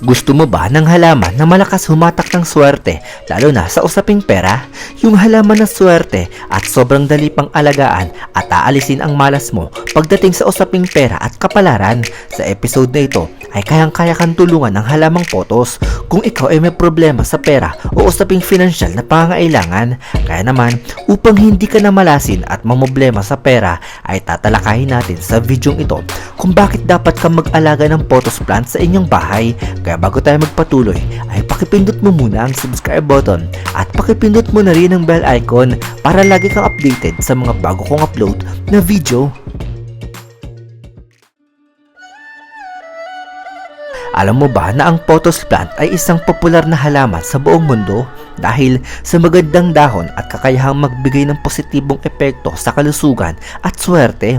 Gusto mo ba ng halaman na malakas humatak ng swerte, lalo na sa usaping pera? Yung halaman ng swerte at sobrang dali pang alagaan at aalisin ang malas mo pagdating sa usaping pera at kapalaran. Sa episode na ito ay kayang-kaya kang tulungan ng halamang potos kung ikaw ay may problema sa pera o usaping financial na pangailangan. Kaya naman, upang hindi ka na malasin at mamoblema sa pera ay tatalakayin natin sa videong ito kung bakit dapat kang mag-alaga ng potos plant sa inyong bahay. Kaya bago tayo magpatuloy ay pakipindot mo muna ang subscribe button at pakipindot mo na rin ang bell icon para lagi kang updated sa mga bago kong upload na video. Alam mo ba na ang pothos plant ay isang popular na halaman sa buong mundo dahil sa magandang dahon at kakayahang magbigay ng positibong epekto sa kalusugan at swerte.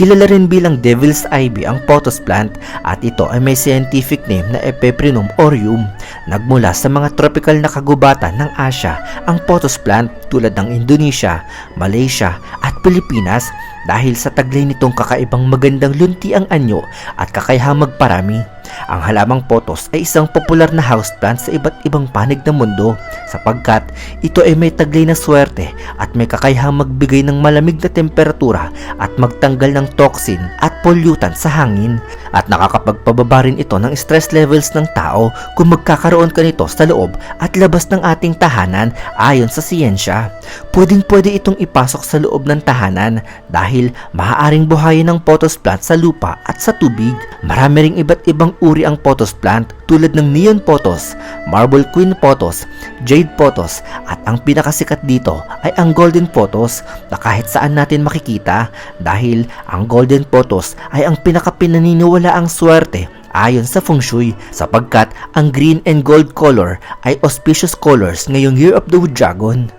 Kilala rin bilang devil's ivy ang pothos plant at ito ay may scientific name na Epeprinum aureum. Nagmula sa mga tropical na kagubatan ng Asia ang pothos plant tulad ng Indonesia, Malaysia at Pilipinas dahil sa taglay nitong kakaibang magandang lunti ang anyo at kakayahang magparami. Ang halamang potos ay isang popular na houseplant sa iba't ibang panig ng mundo sapagkat ito ay may taglay na swerte at may kakayahang magbigay ng malamig na temperatura at magtanggal ng toxin at pollutant sa hangin at nakakapagpababa rin ito ng stress levels ng tao kung magkakaroon ka nito sa loob at labas ng ating tahanan ayon sa siyensya. Pwedeng pwede itong ipasok sa loob ng tahanan dahil maaaring buhayin ng potos plant sa lupa at sa tubig. Marami ring iba't ibang uri ang potos plant tulad ng neon potos, marble queen potos, jade potos at ang pinakasikat dito ay ang golden potos na kahit saan natin makikita dahil ang golden potos ay ang pinakapinaniniwala ang swerte ayon sa feng shui sapagkat ang green and gold color ay auspicious colors ngayong year of the wood dragon.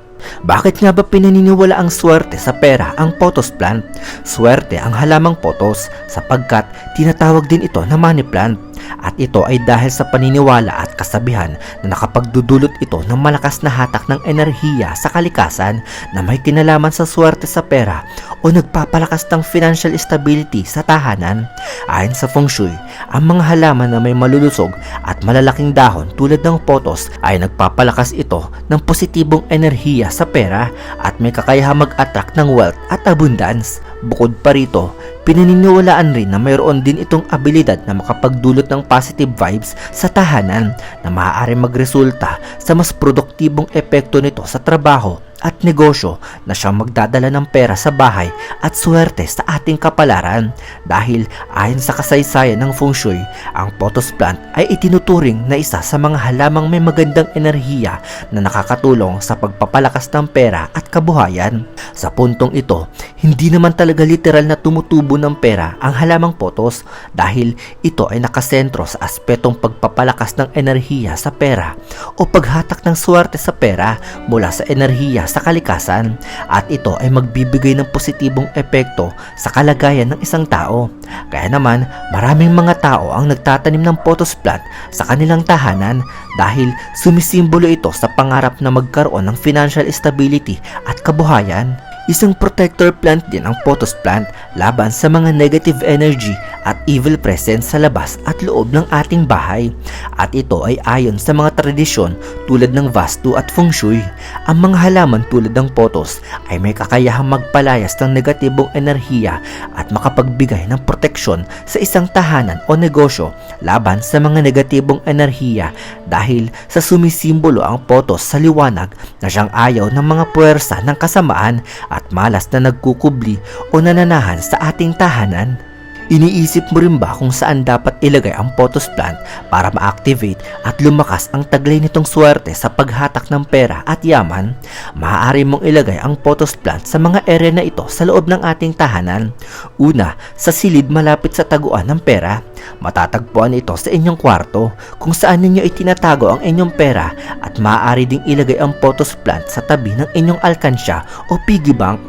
Bakit nga ba pinaniniwala ang swerte sa pera ang potos plant? Swerte ang halamang potos sapagkat tinatawag din ito na money plant at ito ay dahil sa paniniwala at kasabihan na nakapagdudulot ito ng malakas na hatak ng enerhiya sa kalikasan na may kinalaman sa swerte sa pera o nagpapalakas ng financial stability sa tahanan. Ayon sa feng shui, ang mga halaman na may malulusog at malalaking dahon tulad ng potos ay nagpapalakas ito ng positibong enerhiya sa pera at may kakayahang mag-attract ng wealth at abundance. Bukod pa rito, pinaniniwalaan rin na mayroon din itong abilidad na makapagdulot ng positive vibes sa tahanan na maaari magresulta sa mas produktibong epekto nito sa trabaho at negosyo na siyang magdadala ng pera sa bahay at swerte sa ating kapalaran dahil ayon sa kasaysayan ng feng shui, ang potos plant ay itinuturing na isa sa mga halamang may magandang enerhiya na nakakatulong sa pagpapalakas ng pera at kabuhayan. Sa puntong ito, hindi naman talaga literal na tumutubo ng pera ang halamang potos dahil ito ay nakasentro sa aspetong pagpapalakas ng enerhiya sa pera o paghatak ng swerte sa pera mula sa enerhiya sa kalikasan at ito ay magbibigay ng positibong epekto sa kalagayan ng isang tao. Kaya naman, maraming mga tao ang nagtatanim ng potos plant sa kanilang tahanan dahil sumisimbolo ito sa pangarap na magkaroon ng financial stability at kabuhayan. Isang protector plant din ang potos plant laban sa mga negative energy at evil presence sa labas at loob ng ating bahay. At ito ay ayon sa mga tradisyon tulad ng Vastu at Feng Shui. Ang mga halaman tulad ng potos ay may kakayahang magpalayas ng negatibong enerhiya at makapagbigay ng proteksyon sa isang tahanan o negosyo laban sa mga negatibong enerhiya dahil sa sumisimbolo ang potos sa liwanag na siyang ayaw ng mga puwersa ng kasamaan malas na nagkukubli o nananahan sa ating tahanan. Iniisip mo rin ba kung saan dapat ilagay ang potos plant para ma-activate at lumakas ang taglay nitong swerte sa paghatak ng pera at yaman? Maaari mong ilagay ang potos plant sa mga area na ito sa loob ng ating tahanan. Una, sa silid malapit sa taguan ng pera. Matatagpuan ito sa inyong kwarto kung saan ninyo itinatago ang inyong pera at maaari ding ilagay ang potos plant sa tabi ng inyong alkansya o piggy bank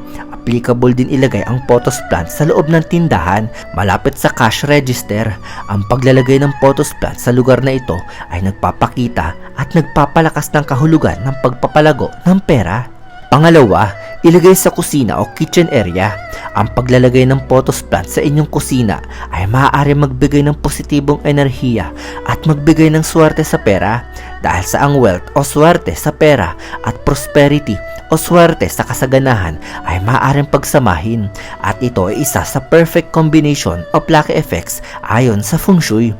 applicable din ilagay ang photos plant sa loob ng tindahan malapit sa cash register. Ang paglalagay ng photos plant sa lugar na ito ay nagpapakita at nagpapalakas ng kahulugan ng pagpapalago ng pera. Pangalawa, ilagay sa kusina o kitchen area. Ang paglalagay ng potos plant sa inyong kusina ay maaari magbigay ng positibong enerhiya at magbigay ng swerte sa pera dahil sa ang wealth o swerte sa pera at prosperity o swerte sa kasaganahan ay maaaring pagsamahin at ito ay isa sa perfect combination of lucky effects ayon sa feng shui.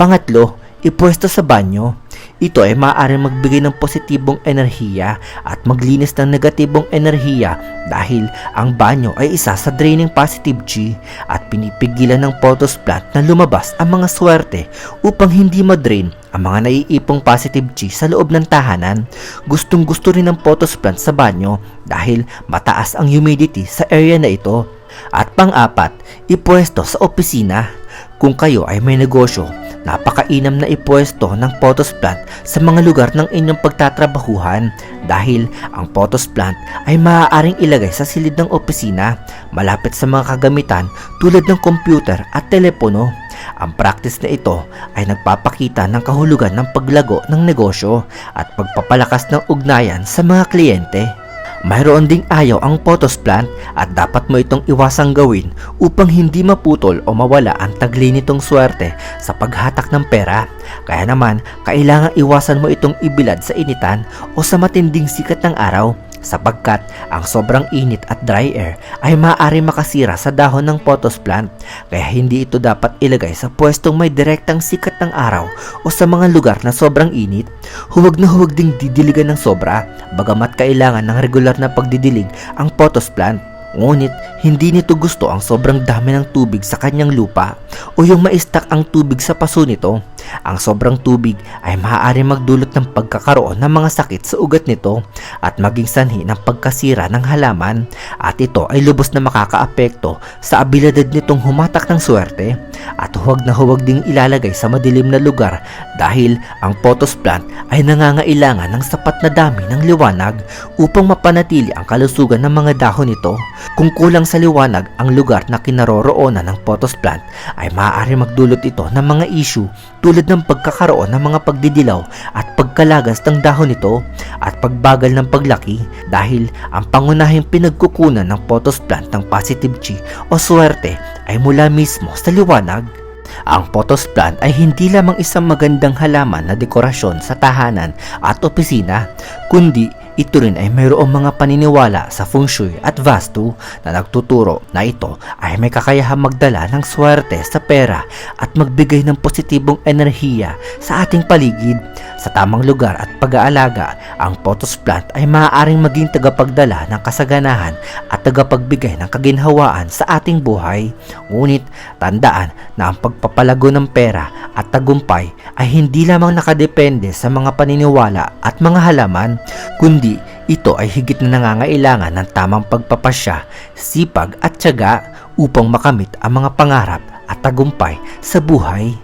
Pangatlo, ipwesto sa banyo. Ito ay maaaring magbigay ng positibong enerhiya at maglinis ng negatibong enerhiya dahil ang banyo ay isa sa draining positive chi at pinipigilan ng potos plant na lumabas ang mga swerte upang hindi madrain ang mga naiipong positive chi sa loob ng tahanan. Gustong gusto rin ng potos plant sa banyo dahil mataas ang humidity sa area na ito. At pang-apat, ipwesto sa opisina. Kung kayo ay may negosyo, napakainam na ipwesto ng potos plant sa mga lugar ng inyong pagtatrabahuhan dahil ang potos plant ay maaaring ilagay sa silid ng opisina malapit sa mga kagamitan tulad ng computer at telepono. Ang practice na ito ay nagpapakita ng kahulugan ng paglago ng negosyo at pagpapalakas ng ugnayan sa mga kliyente. Mayroon ding ayaw ang potos plant at dapat mo itong iwasang gawin upang hindi maputol o mawala ang tagli nitong swerte sa paghatak ng pera. Kaya naman, kailangan iwasan mo itong ibilad sa initan o sa matinding sikat ng araw sapagkat ang sobrang init at dry air ay maaari makasira sa dahon ng potos plant kaya hindi ito dapat ilagay sa pwestong may direktang sikat ng araw o sa mga lugar na sobrang init. Huwag na huwag ding didiligan ng sobra bagamat kailangan ng regular na pagdidilig ang potos plant. Ngunit hindi nito gusto ang sobrang dami ng tubig sa kanyang lupa o yung maistak ang tubig sa paso nito. Ang sobrang tubig ay maaari magdulot ng pagkakaroon ng mga sakit sa ugat nito at maging sanhi ng pagkasira ng halaman at ito ay lubos na makakaapekto sa abilidad nitong humatak ng swerte at huwag na huwag ding ilalagay sa madilim na lugar dahil ang potos plant ay nangangailangan ng sapat na dami ng liwanag upang mapanatili ang kalusugan ng mga dahon nito. Kung kulang sa liwanag ang lugar na kinaroroonan ng potos plant ay maaari magdulot ito ng mga issue ng pagkakaroon ng mga pagdidilaw at pagkalagas ng dahon nito at pagbagal ng paglaki dahil ang pangunahing pinagkukunan ng potos plant ng positive chi o swerte ay mula mismo sa liwanag. Ang potos plant ay hindi lamang isang magandang halaman na dekorasyon sa tahanan at opisina, kundi ito rin ay mayroong mga paniniwala sa feng shui at vastu na nagtuturo na ito ay may kakayahang magdala ng swerte sa pera at magbigay ng positibong enerhiya sa ating paligid. Sa tamang lugar at pag-aalaga, ang potos plant ay maaaring maging tagapagdala ng kasaganahan at tagapagbigay ng kaginhawaan sa ating buhay. Ngunit tandaan na ang pagpapalago ng pera at tagumpay ay hindi lamang nakadepende sa mga paniniwala at mga halaman, kundi ito ay higit na nangangailangan ng tamang pagpapasya, sipag at tiyaga upang makamit ang mga pangarap at tagumpay sa buhay.